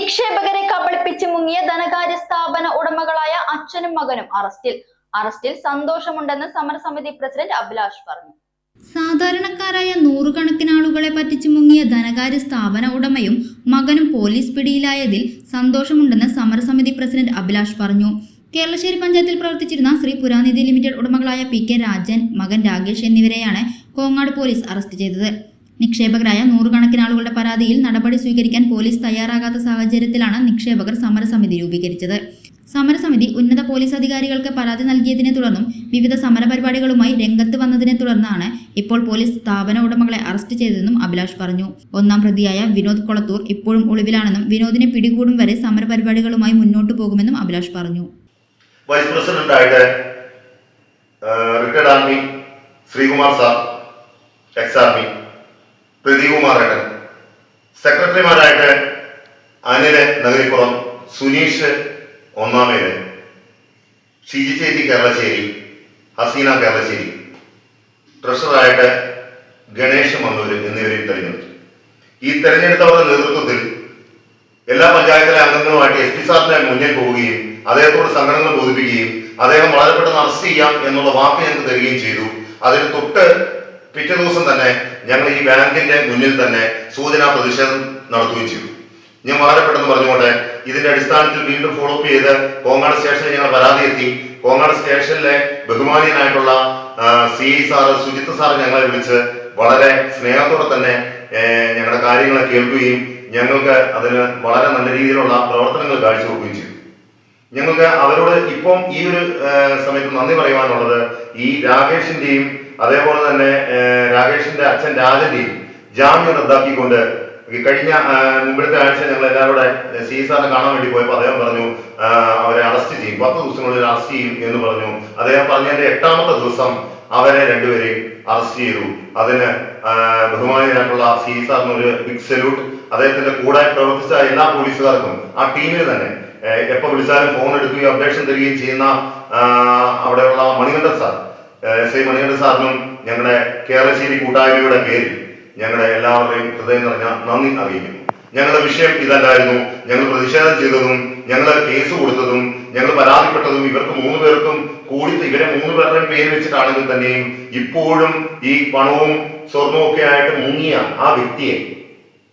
നിക്ഷേപകരെ കബളിപ്പിച്ച് മുങ്ങിയ ധനകാര്യ സ്ഥാപന ഉടമകളായ അച്ഛനും മകനും അറസ്റ്റിൽ. അറസ്റ്റിൽ സന്തോഷമുണ്ടെന്ന് സമരസമിതി പ്രസിഡന്റ് അഭിലാഷ് പറഞ്ഞു. സാധാരണക്കാരായ നൂറുകണക്കിന് ആളുകളെ പറ്റിച്ചു മുങ്ങിയ ധനകാര്യ സ്ഥാപന ഉടമയും മകനും പോലീസ് പിടിയിലായതിൽ സന്തോഷമുണ്ടെന്ന് സമരസമിതി പ്രസിഡന്റ് അഭിലാഷ് പറഞ്ഞു. കേരളശ്ശേരി പഞ്ചായത്തിൽ പ്രവർത്തിച്ചിരുന്ന ശ്രീ പുരാനിധി ലിമിറ്റഡ് ഉടമകളായ പി കെ രാജൻ മകൻ രാകേഷ് എന്നിവരെയാണ് കോങ്ങാട് പോലീസ് അറസ്റ്റ് ചെയ്തത്. നിക്ഷേപകരായ നൂറുകണക്കിന് ആളുകളുടെ പരാതിയിൽ നടപടി സ്വീകരിക്കാൻ പോലീസ് തയ്യാറാകാത്ത സാഹചര്യത്തിലാണ് നിക്ഷേപകർ സമരസമിതി രൂപീകരിച്ചത്. സമരസമിതി ഉന്നത പോലീസ് അധികാരികൾക്ക് പരാതി നൽകിയതിനെ തുടർന്നും വിവിധ സമരപരിപാടികളുമായി രംഗത്ത് വന്നതിനെ തുടർന്നാണ് ഇപ്പോൾ പോലീസ് സ്ഥാപന ഉടമകളെ അറസ്റ്റ് ചെയ്തതെന്നും അഭിലാഷ് പറഞ്ഞു. ഒന്നാം പ്രതിയായ വിനോദ് കൊളത്തൂർ ഇപ്പോഴും ഒളിവിലാണെന്നും വിനോദിനെ പിടികൂടും വരെ സമരപരിപാടികളുമായി മുന്നോട്ട് പോകുമെന്നും അഭിലാഷ് പറഞ്ഞു. Vice പ്രസിഡന്റായിട്ട് army Sreekumar sir ex army Pradeekumar ഏട്ടൻ സെക്രട്ടറിമാരായിട്ട് അനിൽ നഗരിപ്പുറം സുനീഷ് ഒന്നാമേര് ഷിജി ചേച്ചി കേരളശ്ശേരി ഹസീന കേരളശ്ശേരി ട്രഷററായിട്ട് ഗണേഷ് മന്നൂര് എന്നിവരെയും തെരഞ്ഞെടുത്തു. ഈ തെരഞ്ഞെടുത്തവരുടെ നേതൃത്വത്തിൽ എല്ലാ പഞ്ചായത്തിലെ അംഗങ്ങളുമായിട്ട് എസ് പി സാറിന്റെ മുന്നിൽ പോവുകയും അദ്ദേഹത്തോട് സംഘടനകൾ ബോധിപ്പിക്കുകയും അദ്ദേഹം വളരെ പെട്ടെന്ന് അറസ്റ്റ് ചെയ്യാം എന്നുള്ള വാക്ക് ഞങ്ങൾക്ക് തരികയും ചെയ്തു. അതിന് തൊട്ട് പിറ്റേ ദിവസം തന്നെ ഞങ്ങൾ ഈ ബാങ്കിന്റെ മുന്നിൽ തന്നെ സൂചനാ പ്രതിഷേധം നടത്തുകയും ചെയ്തു. ഞാൻ വളരെ പെട്ടെന്ന് പറഞ്ഞുകൊണ്ട് ഇതിന്റെ അടിസ്ഥാനത്തിൽ വീണ്ടും ഫോളോ അപ്പ് ചെയ്ത് കോങ്ങാട് സ്റ്റേഷനിൽ ഞങ്ങൾ പരാതി എത്തി. കോങ്ങാട് സ്റ്റേഷനിലെ ബഹുമാനീയനായിട്ടുള്ള C I sir Sujith sir ഞങ്ങളെ വിളിച്ച് വളരെ സ്നേഹത്തോടെ തന്നെ ഞങ്ങളുടെ കാര്യങ്ങളെ കേൾക്കുകയും ഞങ്ങൾക്ക് അതിന് വളരെ നല്ല രീതിയിലുള്ള പ്രവർത്തനങ്ങൾ കാഴ്ചവെക്കുകയും ചെയ്തു. ഞങ്ങൾക്ക് അവരോട് ഇപ്പം ഈ ഒരു സമയത്ത് നന്ദി പറയുവാനുള്ളത് ഈ രാകേഷിന്റെയും അതേപോലെ തന്നെ രാകേഷിന്റെ അച്ഛൻ രാജന്റെയും ജാമ്യം റദ്ദാക്കിക്കൊണ്ട് കഴിഞ്ഞ മുമ്പിലത്തെ ആഴ്ച ഞങ്ങൾ എല്ലാവരും കൂടെ സി സാറിനെ കാണാൻ വേണ്ടി പോയപ്പോൾ അദ്ദേഹം പറഞ്ഞു അവരെ അറസ്റ്റ് ചെയ്യും. പത്ത് ദിവസങ്ങളിൽ അറസ്റ്റ് ചെയ്യും എന്ന് പറഞ്ഞു. അദ്ദേഹം പറഞ്ഞതിന്റെ എട്ടാമത്തെ ദിവസം അവരെ രണ്ടുപേരെയും അറസ്റ്റ് ചെയ്തു. അതിന് ബഹുമാനിയായിട്ടുള്ള സി സാറിന് ഒരു ബിഗ് സല്യൂട്ട് അദ്ദേഹത്തിന്റെ കൂടെ പ്രവർത്തിച്ച എല്ലാ പോലീസുകാർക്കും ആ ടീമിന് തന്നെ ഏഹ്, എപ്പോ വിളിച്ചാലും ഫോൺ എടുക്കുകയും അപ്ഡേഷൻ തരികയും ചെയ്യുന്ന അവിടെയുള്ള മണികണ്ഠൻ സാർ ഐ മണികണ്ഠൻ സാറിനും ഞങ്ങളുടെ കേരളശ്ശേരി കൂട്ടായ്മയുടെ പേരിൽ ഞങ്ങളുടെ എല്ലാവരുടെയും ഹൃദയം നിറഞ്ഞ നന്ദി അറിയിക്കുന്നു. ഞങ്ങളുടെ വിഷയം ഇതല്ലായിരുന്നു. ഞങ്ങൾ പ്രതിഷേധം ചെയ്തതും ഞങ്ങൾ കേസ് കൊടുത്തതും ഞങ്ങൾ പരാതിപ്പെട്ടതും ഇവർക്ക് മൂന്ന് പേർക്കും കൂടി ഇവരെ മൂന്ന് പേരുടെയും പേര് വെച്ചിട്ടാണെങ്കിൽ തന്നെയും ഇപ്പോഴും ഈ പണവും സ്വർണവും ഒക്കെ ആയിട്ട് മുങ്ങിയ ആ വ്യക്തിയെ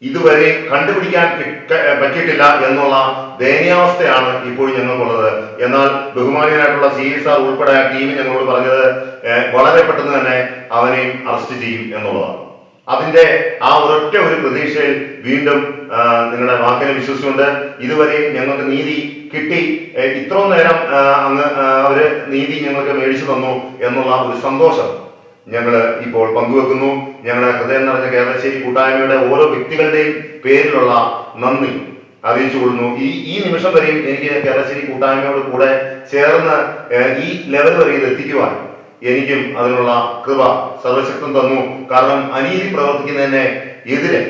ഇതുവരെ കണ്ടുപിടിക്കാൻ പറ്റിയിട്ടില്ല എന്നുള്ള ദയനീയാവസ്ഥയാണ് ഇപ്പോൾ ഞങ്ങൾക്കുള്ളത്. എന്നാൽ ബഹുമാനിയനായിട്ടുള്ള സി എസ് ആർ ഉൾപ്പെടെ ആ ടീം ഞങ്ങളോട് പറഞ്ഞത് വളരെ പെട്ടെന്ന് തന്നെ അവനെയും അറസ്റ്റ് ചെയ്യും എന്നുള്ളതാണ്. അതിന്റെ ആ ഒരൊറ്റ ഒരു പ്രതീക്ഷയിൽ വീണ്ടും നിങ്ങളുടെ വാക്കിനെ വിശ്വസിച്ചുകൊണ്ട് ഇതുവരെയും ഞങ്ങൾക്ക് നീതി കിട്ടി. ഇത്രയും നേരം അങ്ങ് അവർ നീതി ഞങ്ങൾക്ക് മേടിച്ചു തന്നു എന്നുള്ള ഒരു സന്തോഷം ഞങ്ങൾ ഇപ്പോൾ പങ്കുവെക്കുന്നു. ഞങ്ങളുടെ ഹൃദയം നിറഞ്ഞ കേരളശ്ശേരി കൂട്ടായ്മയുടെ ഓരോ വ്യക്തികളുടെയും പേരിലുള്ള നന്ദി അറിയിച്ചു കൊള്ളുന്നു ഈ ഈ നിമിഷം വരെയും എനിക്ക് കേരളശ്ശേരി കൂട്ടായ്മയോട് കൂടെ ചേർന്ന് ഈ ലെവൽ വരെ ഇത് എത്തിക്കുവാൻ എനിക്കും അതിനുള്ള കൃപ സർവശക്തം തന്നു. കാരണം അനീതി പ്രവർത്തിക്കുന്നതിനെ എതിരെ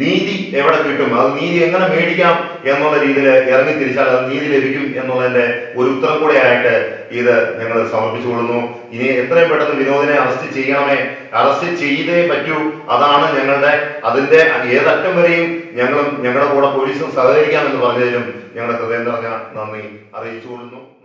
നീതി എവിടെ കിട്ടും? അത് നീതി എങ്ങനെ മേടിക്കാം എന്നുള്ള രീതിയിൽ ഇറങ്ങി തിരിച്ചാൽ അത് നീതി ലഭിക്കും എന്നുള്ളതിന്റെ ഒരു ഉത്തരം കൂടെ ആയിട്ട് ഇത് ഞങ്ങൾ സമർപ്പിച്ചു കൊള്ളുന്നു. ഇനി എത്രയും പെട്ടെന്ന് വിനോദിനെ അറസ്റ്റ് ചെയ്യണമേ? അറസ്റ്റ് ചെയ്തേ പറ്റൂ. അതാണ് ഞങ്ങളുടെ അതിന്റെ ഏതറ്റം വരെയും ഞങ്ങളും ഞങ്ങളുടെ കൂടെ പോലീസും സഹകരിക്കാമെന്ന് പറഞ്ഞതിലും ഞങ്ങളുടെ ഹൃദയം നിറഞ്ഞ നന്ദി അറിയിച്ചുകൊള്ളുന്നു